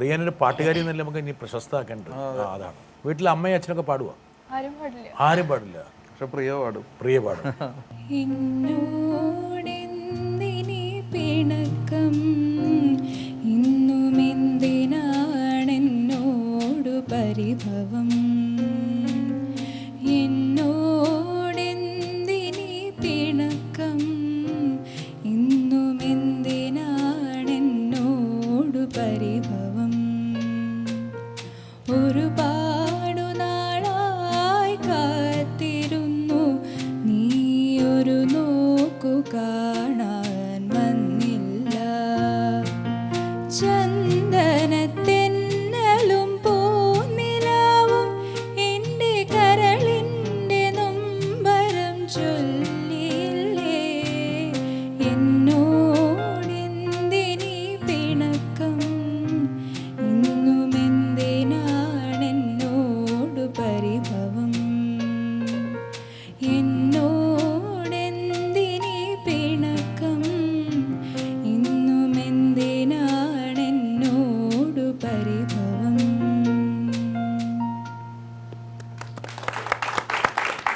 പ്രിയാനൊരു പാട്ടുകാരി എന്നല്ല നമുക്ക് ഇനി പ്രശസ്തമാക്കേണ്ടത്? അതാണ്. വീട്ടിൽ അമ്മയും അച്ഛനൊക്കെ പാടുക ആരും പാടില്ല. പക്ഷെ പ്രിയ പാടും. പ്രിയ പാടും. പിണക്കം? ഇന്നും എന്തിനാണെന്നോട് പരിഭവം പരിഭവം? ഒരുപാടുനാളായി കാത്തിരുന്നു. നീ ഒരു നോക്കുക